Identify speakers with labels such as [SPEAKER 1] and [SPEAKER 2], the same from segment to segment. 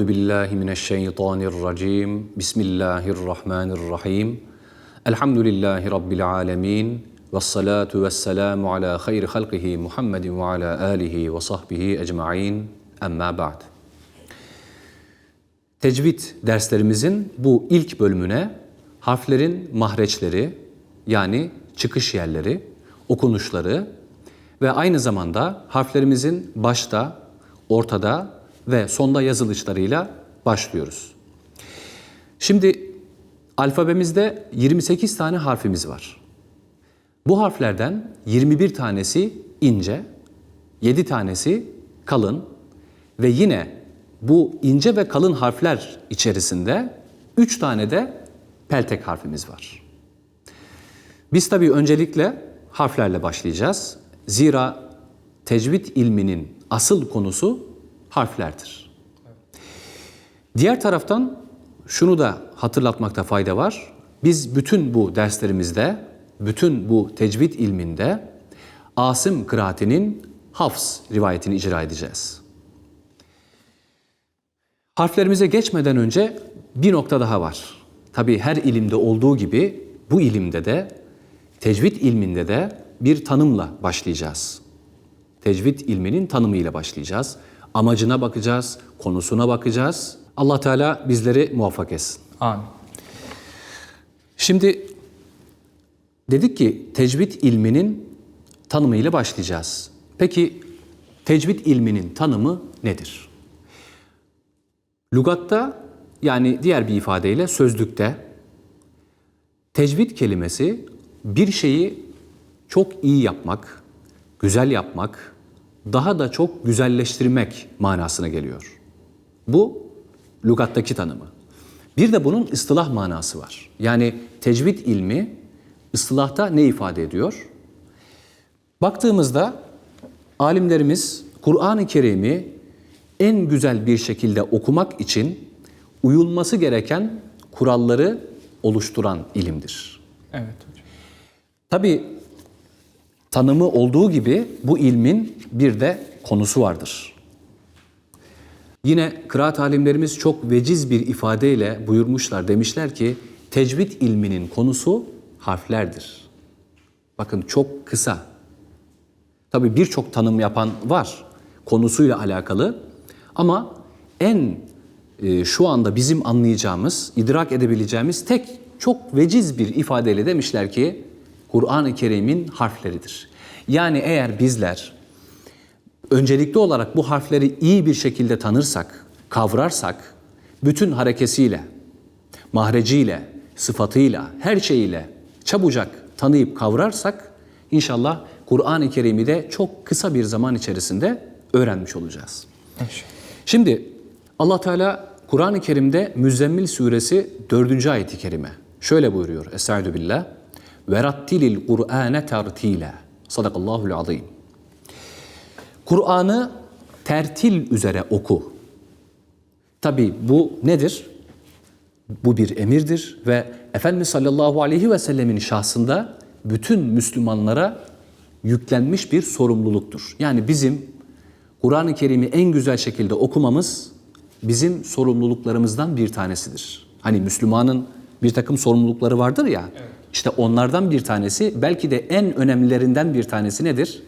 [SPEAKER 1] Euzu billahi mineşşeytanirracim. Bismillahirrahmanirrahim. Elhamdülillahi rabbil alamin. Ves salatu ves selamu ala hayri halqihi Muhammedin ve ala alihi ve sahbihi ecmaîn. Emma ba'd. Tecvid derslerimizin bu ilk bölümüne harflerin mahreçleri yani çıkış yerleri, okunuşları ve aynı zamanda harflerimizin başta, ortada ve sonda yazılışlarıyla başlıyoruz. Şimdi alfabemizde 28 tane harfimiz var. Bu harflerden 21 tanesi ince, 7 tanesi kalın ve yine bu ince ve kalın harfler içerisinde 3 tane de peltek harfimiz var. Biz tabii öncelikle harflerle başlayacağız. Zira tecvid ilminin asıl konusu harflerdir. Diğer taraftan şunu da hatırlatmakta fayda var. Biz bütün bu derslerimizde, bütün bu tecvid ilminde Asım kıraatinin Hafs rivayetini icra edeceğiz. Harflerimize geçmeden önce bir nokta daha var. Tabii her ilimde olduğu gibi bu ilimde de tecvid ilminde de bir tanımla başlayacağız. Tecvid ilminin tanımıyla başlayacağız. Amacına bakacağız, konusuna bakacağız. Allah Teala bizleri muvaffak etsin.
[SPEAKER 2] Amin.
[SPEAKER 1] Şimdi dedik ki tecvid ilminin tanımıyla başlayacağız. Peki tecvid ilminin tanımı nedir? Lugatta yani diğer bir ifadeyle sözlükte tecvid kelimesi bir şeyi çok iyi yapmak, güzel yapmak, daha da çok güzelleştirmek manasına geliyor. Bu lugattaki tanımı. Bir de bunun ıstılah manası var. Yani tecvid ilmi ıstılahta ne ifade ediyor? Baktığımızda alimlerimiz Kur'an-ı Kerim'i en güzel bir şekilde okumak için uyulması gereken kuralları oluşturan ilimdir.
[SPEAKER 2] Evet hocam.
[SPEAKER 1] Tabi tanımı olduğu gibi bu ilmin bir de konusu vardır. Yine kıraat alimlerimiz çok veciz bir ifadeyle buyurmuşlar. Demişler ki tecvid ilminin konusu harflerdir. Bakın çok kısa. Tabi birçok tanım yapan var konusuyla alakalı. Ama en e, şu anda bizim anlayacağımız, idrak edebileceğimiz tek çok veciz bir ifadeyle demişler ki Kur'an-ı Kerim'in harfleridir. Yani eğer bizler öncelikli olarak bu harfleri iyi bir şekilde tanırsak, kavrarsak, bütün harekesiyle, mahreciyle, sıfatıyla, her şeyiyle çabucak tanıyıp kavrarsak inşallah Kur'an-ı Kerim'i de çok kısa bir zaman içerisinde öğrenmiş olacağız. Şimdi Allah Teala Kur'an-ı Kerim'de Müzzemmil suresi 4. ayeti kerime şöyle buyuruyor. Estaizu billah. Rattilil Kur'ane tertile. Sadakallahul azim. Kur'an'ı tertil üzere oku. Tabi bu nedir? Bu bir emirdir ve Efendimiz sallallahu aleyhi ve sellemin şahsında bütün Müslümanlara yüklenmiş bir sorumluluktur. Yani bizim Kur'an-ı Kerim'i en güzel şekilde okumamız bizim sorumluluklarımızdan bir tanesidir. Hani Müslümanın bir takım sorumlulukları vardır ya, işte onlardan bir tanesi, belki de en önemlilerinden bir tanesi nedir?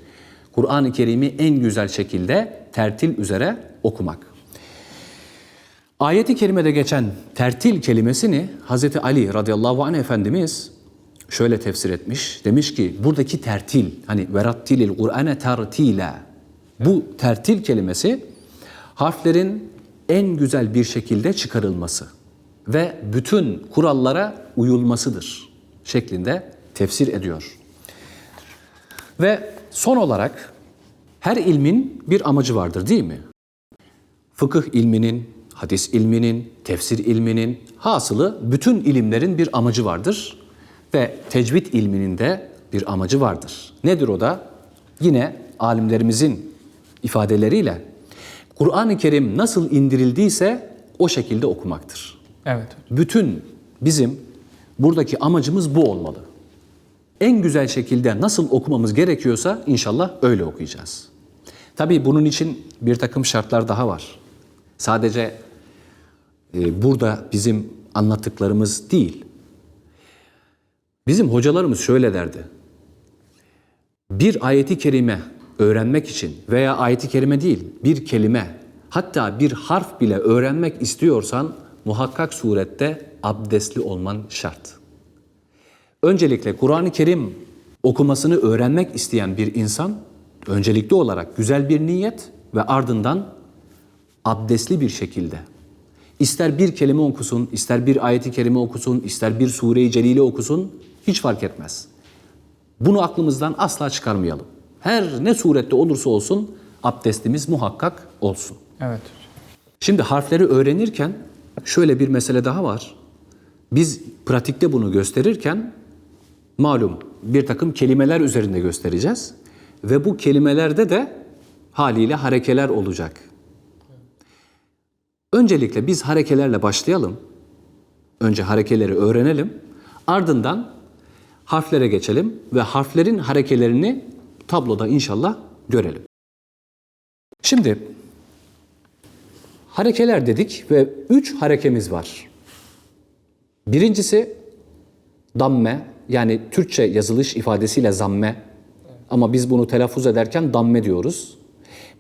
[SPEAKER 1] Kur'an-ı Kerim'i en güzel şekilde tertil üzere okumak. Ayeti kerimede geçen tertil kelimesini Hz. Ali radıyallahu anh Efendimiz şöyle tefsir etmiş. Demiş ki buradaki tertil hani verattilil Kur'ane tertile bu tertil kelimesi harflerin en güzel bir şekilde çıkarılması ve bütün kurallara uyulmasıdır şeklinde tefsir ediyor. Ve son olarak her ilmin bir amacı vardır değil mi? Fıkıh ilminin, hadis ilminin, tefsir ilminin, hasılı bütün ilimlerin bir amacı vardır ve tecvid ilminin de bir amacı vardır. Nedir o da? Yine alimlerimizin ifadeleriyle Kur'an-ı Kerim nasıl indirildiyse o şekilde okumaktır.
[SPEAKER 2] Evet.
[SPEAKER 1] Bütün bizim buradaki amacımız bu olmalı. En güzel şekilde nasıl okumamız gerekiyorsa inşallah öyle okuyacağız. Tabii bunun için bir takım şartlar daha var. Sadece e, burada bizim anlattıklarımız değil. Bizim hocalarımız şöyle derdi. Bir ayeti kerime öğrenmek için veya ayeti kerime değil, bir kelime, hatta bir harf bile öğrenmek istiyorsan muhakkak surette abdestli olman şart. Öncelikle Kur'an-ı Kerim okumasını öğrenmek isteyen bir insan öncelikli olarak güzel bir niyet ve ardından abdestli bir şekilde ister bir kelime okusun, ister bir ayeti kerime okusun, ister bir sure-i celile okusun hiç fark etmez. Bunu aklımızdan asla çıkarmayalım. Her ne surette olursa olsun abdestimiz muhakkak olsun.
[SPEAKER 2] Evet.
[SPEAKER 1] Şimdi harfleri öğrenirken şöyle bir mesele daha var. Biz pratikte bunu gösterirken malum bir takım kelimeler üzerinde göstereceğiz. Ve bu kelimelerde de haliyle harekeler olacak. Öncelikle biz harekelerle başlayalım. Önce harekeleri öğrenelim. Ardından harflere geçelim ve harflerin harekelerini tabloda inşallah görelim. Şimdi harekeler dedik ve üç harekemiz var. Birincisi damme yani Türkçe yazılış ifadesiyle zamme ama biz bunu telaffuz ederken damme diyoruz.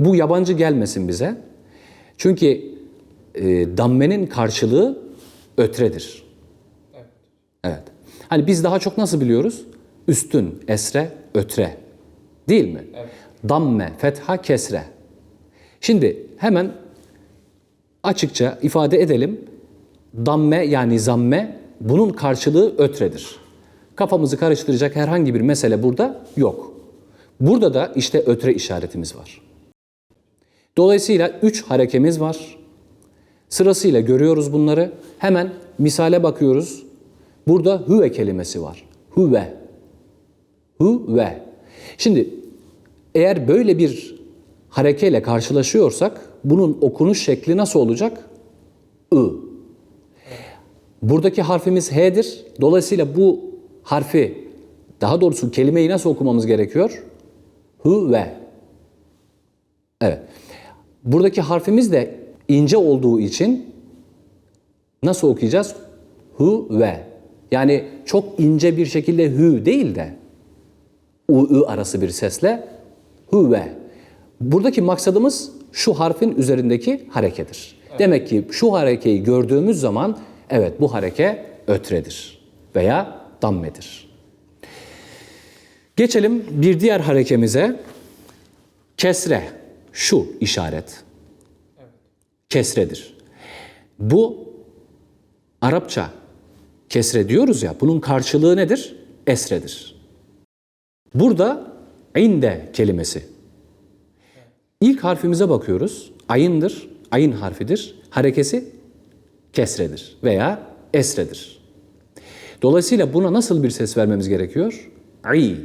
[SPEAKER 1] Bu yabancı gelmesin bize. Çünkü e, dammenin karşılığı ötredir. Evet. Hani biz daha çok nasıl biliyoruz? Üstün, esre, ötre. Değil mi? Damme, fetha, kesre. Şimdi hemen açıkça ifade edelim. Damme yani zamme bunun karşılığı ötredir. Kafamızı karıştıracak herhangi bir mesele burada yok. Burada da işte ötre işaretimiz var. Dolayısıyla üç harekemiz var. Sırasıyla görüyoruz bunları. Hemen misale bakıyoruz. Burada hüve kelimesi var. Hüve. Hüve. Şimdi eğer böyle bir harekeyle karşılaşıyorsak bunun okunuş şekli nasıl olacak? I. Buradaki harfimiz H'dir. Dolayısıyla bu harfi daha doğrusu kelimeyi nasıl okumamız gerekiyor? Hüve. Evet. Buradaki harfimiz de ince olduğu için nasıl okuyacağız? Hu ve. Yani çok ince bir şekilde hü değil de u ü arası bir sesle hu ve. Buradaki maksadımız şu harfin üzerindeki harekedir. Demek ki şu harekeyi gördüğümüz zaman evet bu hareke ötredir veya dammedir. Geçelim bir diğer harekemize. Kesre. Şu işaret. Kesredir. Bu Arapça kesre diyoruz ya bunun karşılığı nedir? Esredir. Burada inde kelimesi. İlk harfimize bakıyoruz. Ayındır. Ayın harfidir. Harekesi kesredir veya esredir. Dolayısıyla buna nasıl bir ses vermemiz gerekiyor? Ay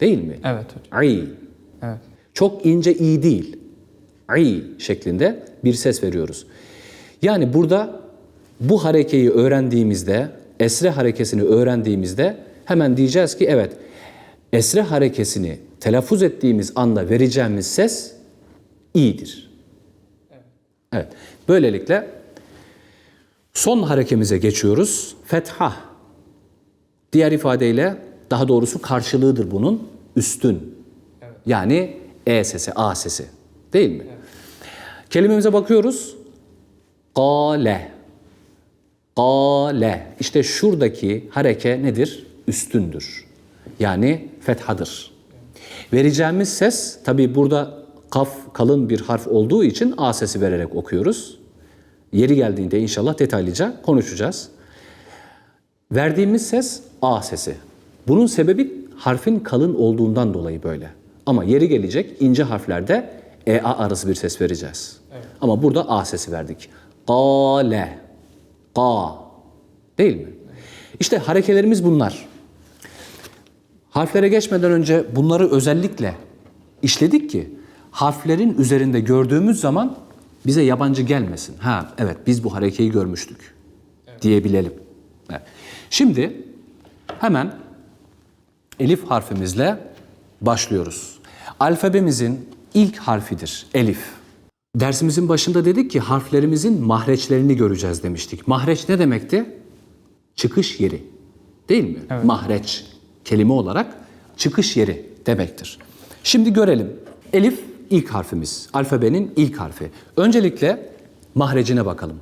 [SPEAKER 1] değil mi?
[SPEAKER 2] Evet hocam.
[SPEAKER 1] Ay.
[SPEAKER 2] Evet.
[SPEAKER 1] Çok ince i değil. Ay şeklinde bir ses veriyoruz. Yani burada bu harekeyi öğrendiğimizde, esre harekesini öğrendiğimizde hemen diyeceğiz ki evet, esre harekesini telaffuz ettiğimiz anda vereceğimiz ses i'dir. Evet. Böylelikle son harekemize geçiyoruz. Fetha. Diğer ifadeyle daha doğrusu karşılığıdır bunun üstün. Yani e sesi, a sesi. Değil mi? Kelimemize bakıyoruz. Kale. Kale. İşte şuradaki hareke nedir? Üstündür. Yani fethadır. Vereceğimiz ses tabi burada kaf kalın bir harf olduğu için a sesi vererek okuyoruz. Yeri geldiğinde inşallah detaylıca konuşacağız. Verdiğimiz ses A sesi. Bunun sebebi harfin kalın olduğundan dolayı böyle. Ama yeri gelecek ince harflerde EA arası bir ses vereceğiz. Ama burada A sesi verdik. Kale. Ka. Değil mi? İşte harekelerimiz bunlar. Harflere geçmeden önce bunları özellikle işledik ki harflerin üzerinde gördüğümüz zaman bize yabancı gelmesin. Ha evet biz bu harekeyi görmüştük diyebilelim. Evet. Şimdi hemen elif harfimizle başlıyoruz. Alfabemizin ilk harfidir elif. Dersimizin başında dedik ki harflerimizin mahreçlerini göreceğiz demiştik. Mahreç ne demekti? Çıkış yeri. Değil mi? Mahreç kelime olarak çıkış yeri demektir. Şimdi görelim. Elif ilk harfimiz. Alfabenin ilk harfi. Öncelikle mahrecine bakalım.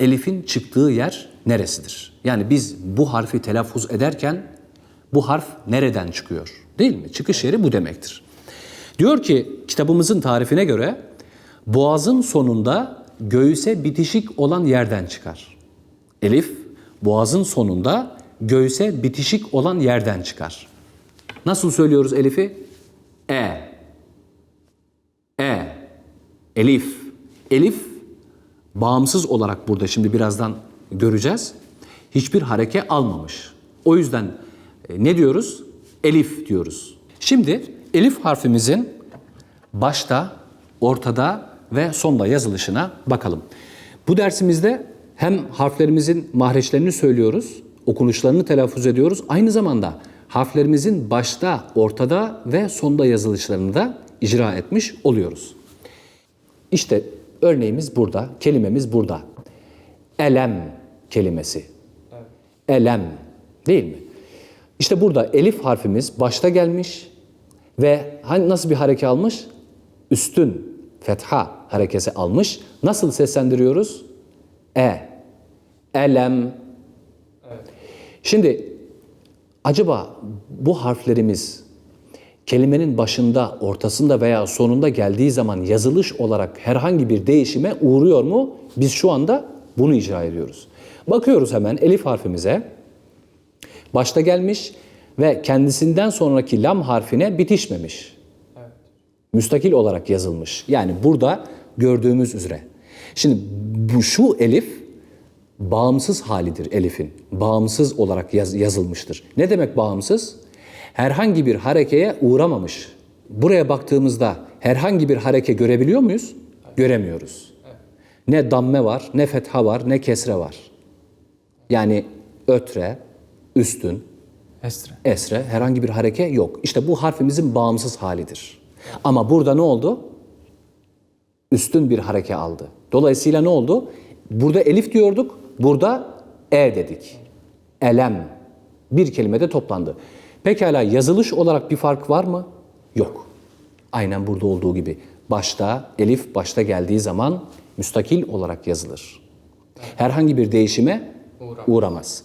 [SPEAKER 1] Elif'in çıktığı yer neresidir? Yani biz bu harfi telaffuz ederken bu harf nereden çıkıyor? Değil mi? Çıkış yeri bu demektir. Diyor ki kitabımızın tarifine göre boğazın sonunda göğüse bitişik olan yerden çıkar. Elif boğazın sonunda göğüse bitişik olan yerden çıkar. Nasıl söylüyoruz Elif'i? E. Elif. Elif bağımsız olarak burada şimdi birazdan göreceğiz. Hiçbir hareke almamış. O yüzden e, ne diyoruz? Elif diyoruz. Şimdi elif harfimizin başta, ortada ve sonda yazılışına bakalım. Bu dersimizde hem harflerimizin mahreçlerini söylüyoruz, okunuşlarını telaffuz ediyoruz. Aynı zamanda harflerimizin başta, ortada ve sonda yazılışlarını da icra etmiş oluyoruz. İşte örneğimiz burada, kelimemiz burada. Elem kelimesi. Elem değil mi? İşte burada elif harfimiz başta gelmiş ve hani nasıl bir hareke almış? Üstün fetha harekesi almış. Nasıl seslendiriyoruz? E. Elem. Şimdi acaba bu harflerimiz kelimenin başında, ortasında veya sonunda geldiği zaman yazılış olarak herhangi bir değişime uğruyor mu? Biz şu anda bunu icra ediyoruz. Bakıyoruz hemen elif harfimize. Başta gelmiş ve kendisinden sonraki lam harfine bitişmemiş. Müstakil olarak yazılmış. Yani burada gördüğümüz üzere. Şimdi bu şu elif bağımsız halidir elifin. Bağımsız olarak yaz- yazılmıştır. Ne demek bağımsız? Herhangi bir harekeye uğramamış. Buraya baktığımızda herhangi bir hareke görebiliyor muyuz? Göremiyoruz. Ne damme var, ne fetha var, ne kesre var. Yani ötre, üstün,
[SPEAKER 2] Estre.
[SPEAKER 1] esre herhangi bir hareke yok. İşte bu harfimizin bağımsız halidir. Ama burada ne oldu? Üstün bir hareke aldı. Dolayısıyla ne oldu? Burada elif diyorduk, burada e dedik. Elem. Bir kelimede toplandı. Pekala yazılış olarak bir fark var mı? Yok. Aynen burada olduğu gibi. Başta, elif başta geldiği zaman müstakil olarak yazılır. Herhangi bir değişime uğramaz.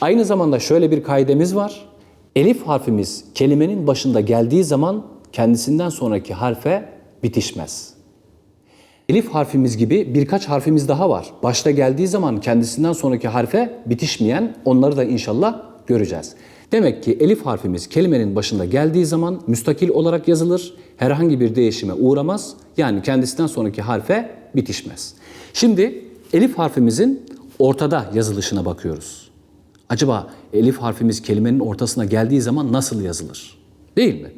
[SPEAKER 1] Aynı zamanda şöyle bir kaidemiz var. Elif harfimiz kelimenin başında geldiği zaman kendisinden sonraki harfe bitişmez. Elif harfimiz gibi birkaç harfimiz daha var. Başta geldiği zaman kendisinden sonraki harfe bitişmeyen onları da inşallah göreceğiz. Demek ki elif harfimiz kelimenin başında geldiği zaman müstakil olarak yazılır. Herhangi bir değişime uğramaz. Yani kendisinden sonraki harfe bitişmez. Şimdi elif harfimizin ortada yazılışına bakıyoruz. Acaba elif harfimiz kelimenin ortasına geldiği zaman nasıl yazılır? Değil mi?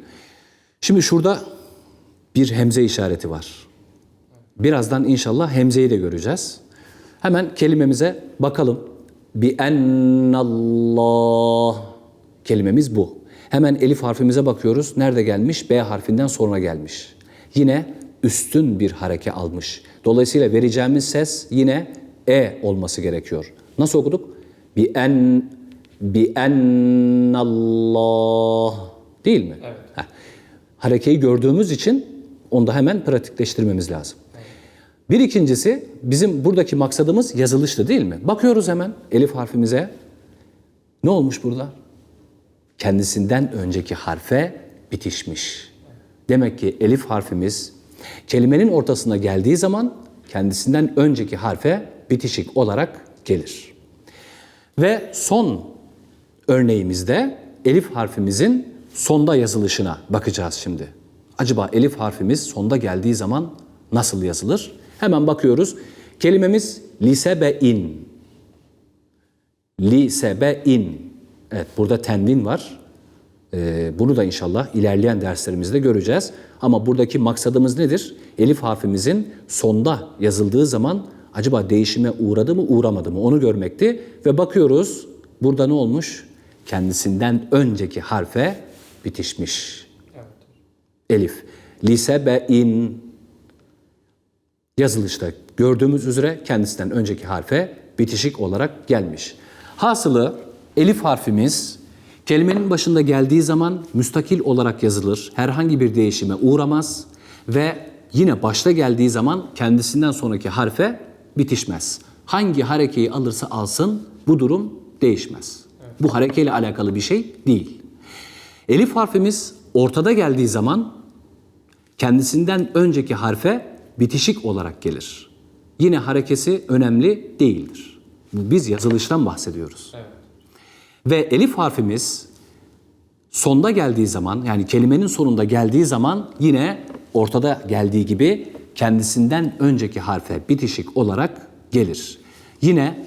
[SPEAKER 1] Şimdi şurada bir hemze işareti var. Birazdan inşallah hemzeyi de göreceğiz. Hemen kelimemize bakalım. Bi ennallah kelimemiz bu. Hemen elif harfimize bakıyoruz. Nerede gelmiş? B harfinden sonra gelmiş. Yine üstün bir hareke almış. Dolayısıyla vereceğimiz ses yine e olması gerekiyor. Nasıl okuduk? Bi en bi ennallah değil mi? Evet. Harekeyi gördüğümüz için onu da hemen pratikleştirmemiz lazım. Bir ikincisi bizim buradaki maksadımız yazılıştı değil mi? Bakıyoruz hemen elif harfimize. Ne olmuş burada? Kendisinden önceki harfe bitişmiş. Demek ki elif harfimiz kelimenin ortasına geldiği zaman kendisinden önceki harfe bitişik olarak gelir. Ve son örneğimizde elif harfimizin sonda yazılışına bakacağız şimdi. Acaba elif harfimiz sonda geldiği zaman nasıl yazılır? Hemen bakıyoruz. Kelimemiz lisebein. Lisebein. Evet burada tenvin var. Ee, bunu da inşallah ilerleyen derslerimizde göreceğiz. Ama buradaki maksadımız nedir? Elif harfimizin sonda yazıldığı zaman acaba değişime uğradı mı uğramadı mı onu görmekti. Ve bakıyoruz burada ne olmuş? Kendisinden önceki harfe bitişmiş. Elif. Lisebein. yazılışta gördüğümüz üzere kendisinden önceki harfe bitişik olarak gelmiş. Hasılı elif harfimiz kelimenin başında geldiği zaman müstakil olarak yazılır. Herhangi bir değişime uğramaz ve yine başta geldiği zaman kendisinden sonraki harfe bitişmez. Hangi harekeyi alırsa alsın bu durum değişmez. Bu harekeyle alakalı bir şey değil. Elif harfimiz ortada geldiği zaman kendisinden önceki harfe bitişik olarak gelir. Yine harekesi önemli değildir. Biz yazılıştan bahsediyoruz. Ve elif harfimiz sonda geldiği zaman yani kelimenin sonunda geldiği zaman yine ortada geldiği gibi kendisinden önceki harfe bitişik olarak gelir. Yine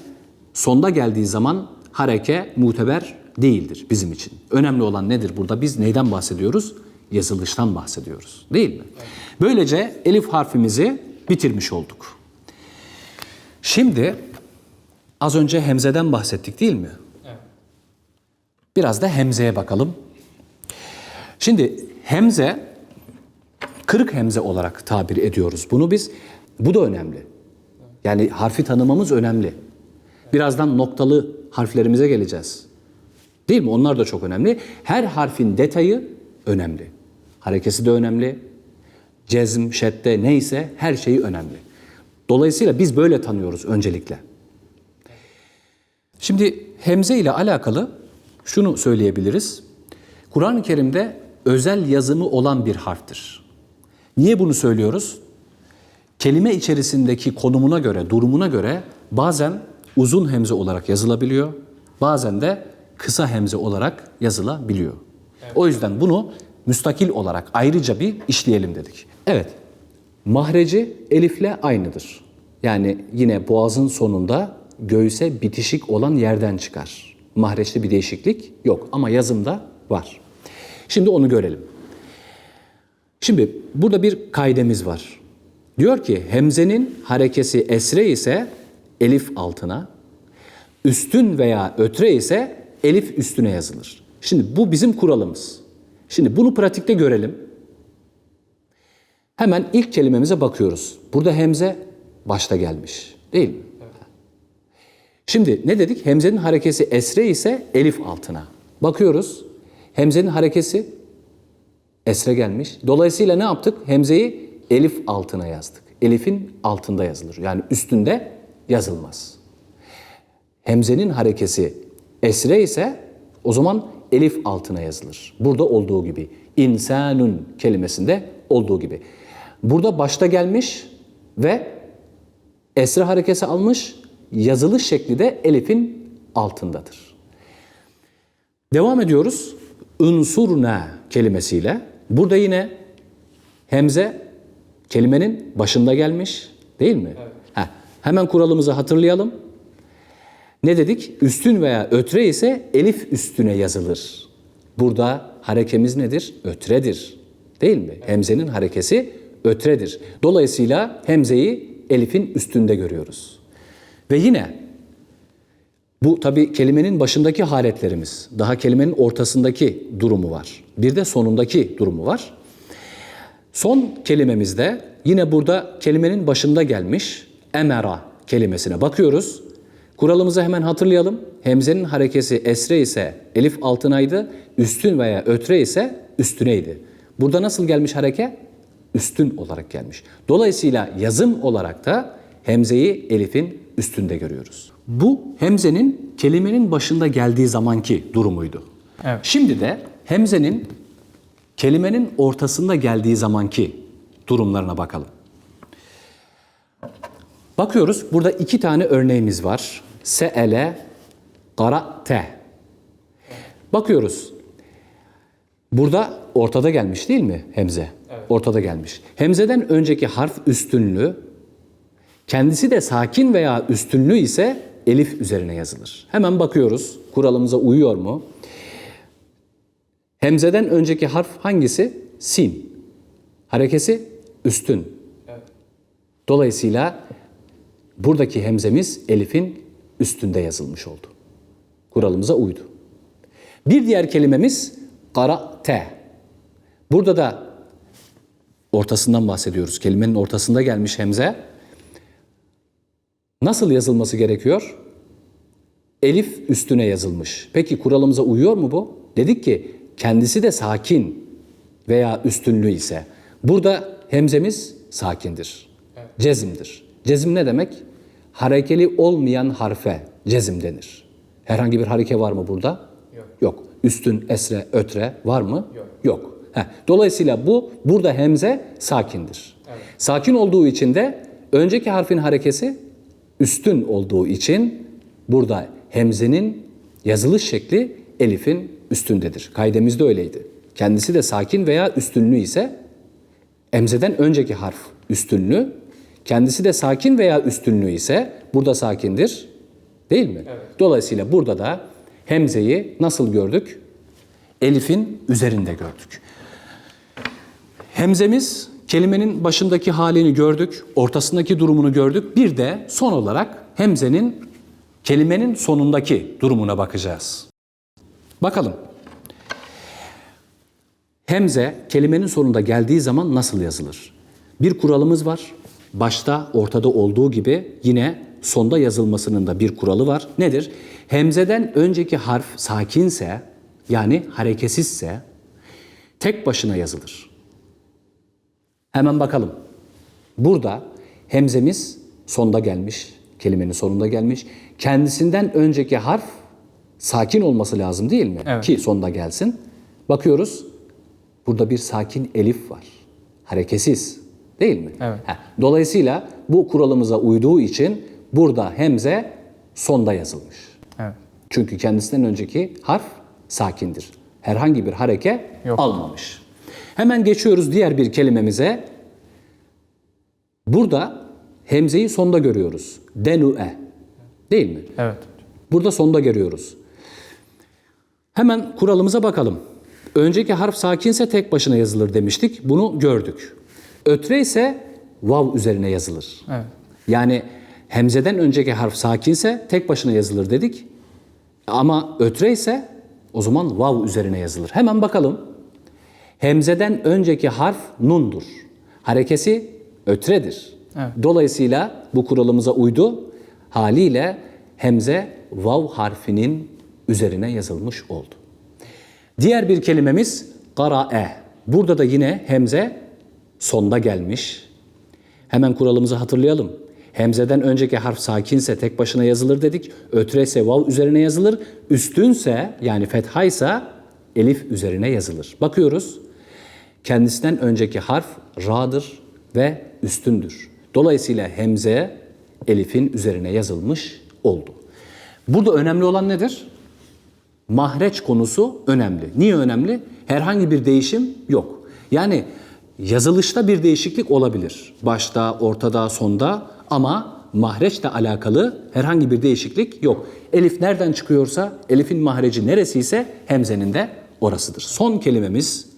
[SPEAKER 1] sonda geldiği zaman hareke muteber değildir bizim için. Önemli olan nedir burada? Biz neyden bahsediyoruz? Yazılıştan bahsediyoruz. Değil mi? Böylece elif harfimizi bitirmiş olduk. Şimdi az önce hemzeden bahsettik değil mi? Biraz da hemzeye bakalım. Şimdi hemze kırık hemze olarak tabir ediyoruz. Bunu biz bu da önemli. Yani harfi tanımamız önemli. Birazdan noktalı harflerimize geleceğiz. Değil mi? Onlar da çok önemli. Her harfin detayı önemli. Harekesi de önemli. Cezm, şedde neyse her şeyi önemli. Dolayısıyla biz böyle tanıyoruz öncelikle. Şimdi hemze ile alakalı şunu söyleyebiliriz. Kur'an-ı Kerim'de özel yazımı olan bir harftir. Niye bunu söylüyoruz? Kelime içerisindeki konumuna göre, durumuna göre bazen uzun hemze olarak yazılabiliyor, bazen de kısa hemze olarak yazılabiliyor. O yüzden bunu müstakil olarak ayrıca bir işleyelim dedik. Evet, mahreci elifle aynıdır. Yani yine boğazın sonunda göğüse bitişik olan yerden çıkar. Mahreçte bir değişiklik yok ama yazımda var. Şimdi onu görelim. Şimdi burada bir kaidemiz var. Diyor ki hemzenin harekesi esre ise elif altına, üstün veya ötre ise elif üstüne yazılır. Şimdi bu bizim kuralımız. Şimdi bunu pratikte görelim. Hemen ilk kelimemize bakıyoruz. Burada hemze başta gelmiş. Değil mi? Şimdi ne dedik? Hemzenin harekesi esre ise elif altına. Bakıyoruz. Hemzenin harekesi esre gelmiş. Dolayısıyla ne yaptık? Hemzeyi elif altına yazdık. Elifin altında yazılır. Yani üstünde yazılmaz. Hemzenin harekesi esre ise o zaman elif altına yazılır. Burada olduğu gibi. İnsanun kelimesinde olduğu gibi. Burada başta gelmiş ve esre harekesi almış, yazılış şekli de elifin altındadır. Devam ediyoruz. Unsurna kelimesiyle. Burada yine hemze kelimenin başında gelmiş değil mi? Evet. Heh, hemen kuralımızı hatırlayalım. Ne dedik? Üstün veya ötre ise elif üstüne yazılır. Burada harekemiz nedir? Ötredir. Değil mi? Evet. Hemzenin harekesi ötredir. Dolayısıyla hemzeyi elifin üstünde görüyoruz. Ve yine bu tabi kelimenin başındaki haletlerimiz. Daha kelimenin ortasındaki durumu var. Bir de sonundaki durumu var. Son kelimemizde yine burada kelimenin başında gelmiş emera kelimesine bakıyoruz. Kuralımızı hemen hatırlayalım. Hemzenin harekesi esre ise elif altınaydı, üstün veya ötre ise üstüneydi. Burada nasıl gelmiş hareke? Üstün olarak gelmiş. Dolayısıyla yazım olarak da hemzeyi elifin üstünde görüyoruz. Bu hemzenin kelimenin başında geldiği zamanki durumuydu.
[SPEAKER 2] Evet.
[SPEAKER 1] Şimdi de hemzenin kelimenin ortasında geldiği zamanki durumlarına bakalım. Bakıyoruz burada iki tane örneğimiz var. Se'ele, qara'te. Bakıyoruz. Burada ortada gelmiş değil mi hemze? Ortada gelmiş. Hemzeden önceki harf üstünlü, kendisi de sakin veya üstünlü ise elif üzerine yazılır. Hemen bakıyoruz kuralımıza uyuyor mu? Hemzeden önceki harf hangisi? Sin. Harekesi üstün. Dolayısıyla buradaki hemzemiz elifin üstünde yazılmış oldu. Kuralımıza uydu. Bir diğer kelimemiz qara'te. Burada da ortasından bahsediyoruz. Kelimenin ortasında gelmiş hemze. Nasıl yazılması gerekiyor? Elif üstüne yazılmış. Peki kuralımıza uyuyor mu bu? Dedik ki kendisi de sakin veya üstünlü ise. Burada hemzemiz sakindir. Cezimdir. Cezim ne demek? Harekeli olmayan harfe cezim denir. Herhangi bir hareke var mı burada? Yok. Yok. Üstün, esre, ötre var mı? Yok. Yok. Heh. Dolayısıyla bu burada hemze sakindir. Sakin olduğu için de önceki harfin harekesi üstün olduğu için burada hemzenin yazılış şekli elifin üstündedir. Kaidemizde öyleydi. Kendisi de sakin veya üstünlü ise emzeden önceki harf üstünlü, kendisi de sakin veya üstünlü ise burada sakindir. Değil mi? Dolayısıyla burada da hemzeyi nasıl gördük? Elifin üzerinde gördük. Hemzemiz kelimenin başındaki halini gördük, ortasındaki durumunu gördük. Bir de son olarak hemzenin kelimenin sonundaki durumuna bakacağız. Bakalım. Hemze kelimenin sonunda geldiği zaman nasıl yazılır? Bir kuralımız var. Başta, ortada olduğu gibi yine sonda yazılmasının da bir kuralı var. Nedir? Hemzeden önceki harf sakinse, yani hareketsizse tek başına yazılır. Hemen bakalım. Burada hemzemiz sonda gelmiş, kelimenin sonunda gelmiş. Kendisinden önceki harf sakin olması lazım değil mi?
[SPEAKER 2] Evet.
[SPEAKER 1] Ki sonda gelsin. Bakıyoruz. Burada bir sakin elif var. Hareketsiz. Değil mi?
[SPEAKER 2] Evet.
[SPEAKER 1] Heh, Dolayısıyla bu kuralımıza uyduğu için burada hemze sonda yazılmış.
[SPEAKER 2] Evet.
[SPEAKER 1] Çünkü kendisinden önceki harf sakindir. Herhangi bir hareke
[SPEAKER 2] Yok.
[SPEAKER 1] almamış. Hemen geçiyoruz diğer bir kelimemize. Burada hemzeyi sonda görüyoruz. Denu'e. Değil mi?
[SPEAKER 2] Evet.
[SPEAKER 1] Burada sonda görüyoruz. Hemen kuralımıza bakalım. Önceki harf sakinse tek başına yazılır demiştik. Bunu gördük. Ötre ise vav üzerine yazılır.
[SPEAKER 2] Evet.
[SPEAKER 1] Yani hemzeden önceki harf sakinse tek başına yazılır dedik. Ama ötre ise o zaman vav üzerine yazılır. Hemen bakalım. Hemzeden önceki harf nundur. Harekesi ötredir.
[SPEAKER 2] Evet.
[SPEAKER 1] Dolayısıyla bu kuralımıza uydu. Haliyle hemze vav harfinin üzerine yazılmış oldu. Diğer bir kelimemiz qara'e. Burada da yine hemze sonda gelmiş. Hemen kuralımızı hatırlayalım. Hemzeden önceki harf sakinse tek başına yazılır dedik. Ötre ise vav üzerine yazılır. Üstünse yani fethaysa elif üzerine yazılır. Bakıyoruz. Kendisinden önceki harf ra'dır ve üstündür. Dolayısıyla hemze elifin üzerine yazılmış oldu. Burada önemli olan nedir? mahreç konusu önemli. Niye önemli? Herhangi bir değişim yok. Yani yazılışta bir değişiklik olabilir. Başta, ortada, sonda ama mahreçle alakalı herhangi bir değişiklik yok. Elif nereden çıkıyorsa, elifin mahreci neresiyse hemzenin de orasıdır. Son kelimemiz.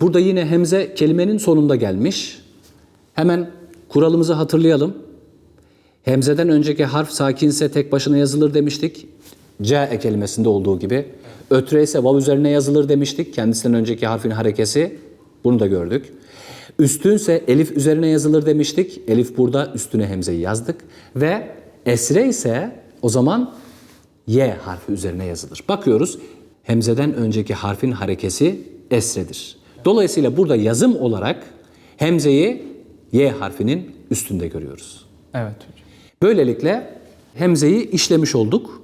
[SPEAKER 1] Burada yine hemze kelimenin sonunda gelmiş. Hemen kuralımızı hatırlayalım. Hemzeden önceki harf sakinse tek başına yazılır demiştik. C'e kelimesinde olduğu gibi. Ötre ise vav üzerine yazılır demiştik. Kendisinden önceki harfin harekesi. Bunu da gördük. Üstünse elif üzerine yazılır demiştik. Elif burada üstüne hemzeyi yazdık. Ve esre ise o zaman Y harfi üzerine yazılır. Bakıyoruz hemzeden önceki harfin harekesi esredir. Dolayısıyla burada yazım olarak hemzeyi Y harfinin üstünde görüyoruz.
[SPEAKER 2] Evet hocam.
[SPEAKER 1] Böylelikle hemzeyi işlemiş olduk.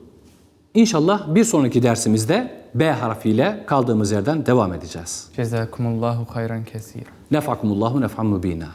[SPEAKER 1] İnşallah bir sonraki dersimizde B harfiyle kaldığımız yerden devam edeceğiz.
[SPEAKER 2] Cezakumullahu hayran kesir.
[SPEAKER 1] Nefakumullahu nef'an mübina.